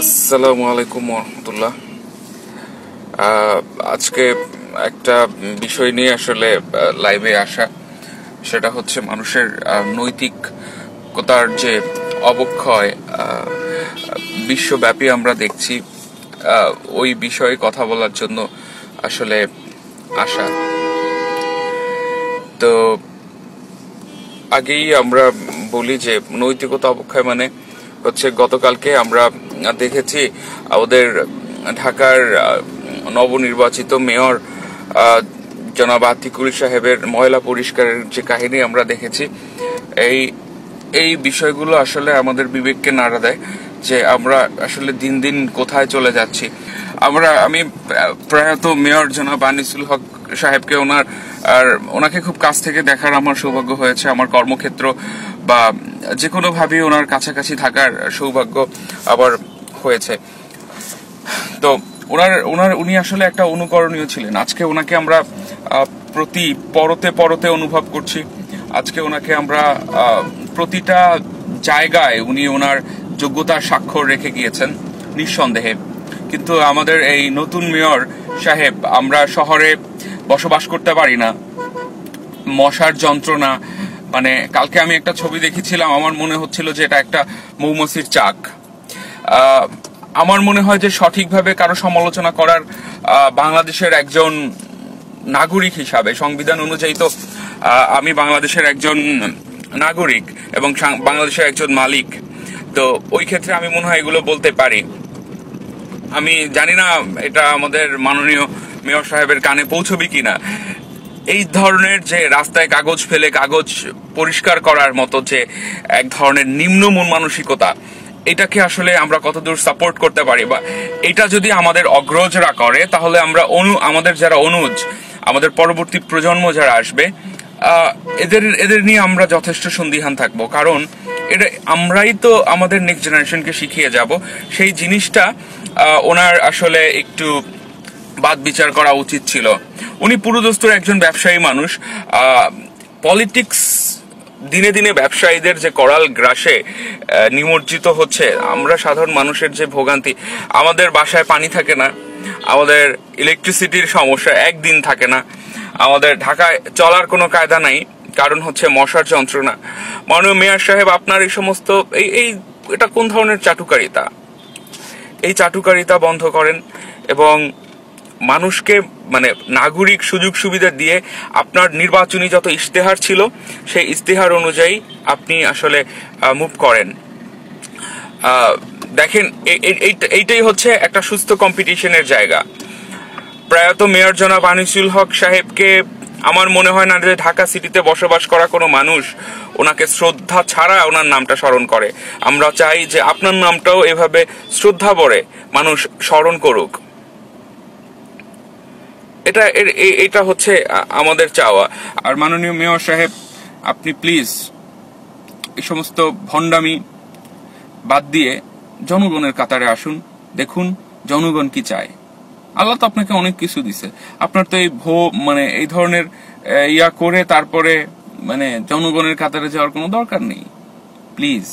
আসসালামু আলাইকুম রহমতুল্লাহ আজকে একটা বিষয় নিয়ে আসলে লাইভে আসা, সেটা হচ্ছে মানুষের নৈতিকতার যে অবক্ষয় বিশ্বব্যাপী আমরা দেখছি ওই বিষয়ে কথা বলার জন্য আসলে আসা। তো আগেই আমরা বলি যে নৈতিকতা অবক্ষয় মানে হচ্ছে গতকালকে আমরা দেখেছি ওদের ঢাকার নবনির্বাচিত মেয়র জনাব আতিকুল সাহেবের ময়লা পরিষ্কারের যে কাহিনী আমরা দেখেছি, এই এই বিষয়গুলো আসলে আমাদের বিবেককে নাড়া দেয় যে আমরা আসলে দিন দিন কোথায় চলে যাচ্ছি। আমরা, আমি প্রা- প্রয়াত মেয়র জনাব আনিসুল হক সাহেবকে ওনার আর ওনাকে খুব কাছ থেকে দেখার আমার সৌভাগ্য হয়েছে, আমার কর্মক্ষেত্র বা যে কোনো ভাবে ওনার কাছাকাছি থাকার সৌভাগ্য আবার হয়েছে। তো ওনার ওনার, উনি আসলে একটা অনুকরণীয় ছিলেন। আজকে ওনাকে আমরা প্রতি পরতে পরতে অনুভব করছি। আজকে ওনাকে আমরা প্রতিটা জায়গায় উনি ওনার যোগ্যতার স্বাক্ষর রেখে গিয়েছেন, নিঃসন্দেহে। কিন্তু আমাদের এই নতুন মেয়র সাহেব, আমরা শহরে বসবাস করতে পারি না। মশার যন্ত্রণা মানে কালকে আমি একটা ছবি দেখেছিলাম, আমার মনে হচ্ছিল যে এটা একটা মৌমাছির চাক। আমার মনে হয় যে সঠিকভাবে কারও সমালোচনা করার বাংলাদেশের একজন নাগরিক হিসাবে, সংবিধান অনুযায়ী তো আমি বাংলাদেশের একজন নাগরিক এবং বাংলাদেশের একজন মালিক। তো ওই ক্ষেত্রে আমি মনে হয় এগুলো বলতে পারি। আমি জানি না, এটা আমাদের মাননীয় মেয়র সাহেবের কানে পৌঁছবে কিনা? এই ধরনের যে রাস্তায় কাগজ ফেলে কাগজ পরিষ্কার করার মতো যে এক ধরনের নিম্ন মন মানসিকতা এটাকে আসলে আমরা কতদূর সাপোর্ট করতে পারি? বা এটা যদি আমাদের অগ্রজরা করে, তাহলে আমরা অনু, আমাদের যারা অনুজ, আমাদের পরবর্তী প্রজন্ম যারা আসবে এদের এদের নিয়ে আমরা যথেষ্ট সন্দিহান থাকব। কারণ এটা, আমরাই তো আমাদের নেক্সট জেনারেশনকে শিখিয়ে যাব। সেই জিনিসটা ওনার আসলে একটু বাদ বিচার করা উচিত ছিল। উনি পুরোদস্তুর একজন ব্যবসায়ী মানুষ। পলিটিক্স দিনে দিনে ব্যবসায়ীদের যে করাল গ্রাসে নিমজ্জিত হচ্ছে। আমরা সাধারণ মানুষের যে ভোগান্তি, আমাদের বাসায় পানি থাকে না, আমাদের ইলেকট্রিসিটির সমস্যা একদিন থাকে না, আমাদের ঢাকায় চলার কোনো কায়দা নাই, কারণ হচ্ছে মশার যন্ত্রণা। মাননীয় মেয়র সাহেব, আপনার এই সমস্ত, এই এই, এটা কোন ধরনের চাটুকারিতা? এই চাটুকারিতা বন্ধ করেন এবং মানুষকে মানে নাগরিক সুযোগ সুবিধা দিয়ে আপনার নির্বাচনী যত ইশতেহার ছিল, সেই ইশতেহার অনুযায়ী আপনি আসলে মুভ করেন। দেখেন এইটাই হচ্ছে একটা সুস্থ কম্পিটিশনের জায়গা। প্রয়াত মেয়র জনাব আনিসুল হক সাহেবকে আমার মনে হয় না যে ঢাকা সিটিতে বসবাস করা কোনো মানুষ ওনাকে শ্রদ্ধা ছাড়া ওনার নামটা স্মরণ করে। আমরা চাই যে আপনার নামটাও এভাবে শ্রদ্ধা ভরে মানুষ স্মরণ করুক। এটা এটা হচ্ছে আমাদের চাওয়া। আর মাননীয় মেয়র সাহেব, আপনি প্লিজ এই সমস্ত ভণ্ডামি বাদ দিয়ে জনগণের কাতারে আসুন, দেখুন জনগণ কি চায়। আল্লাহ তো আপনাকে অনেক কিছু দিছে। আপনার তো এই ভো মানে এই ধরনের ইয়া করে তারপরে মানে জনগণের কাতারে যাওয়ার কোনো দরকার নেই। প্লিজ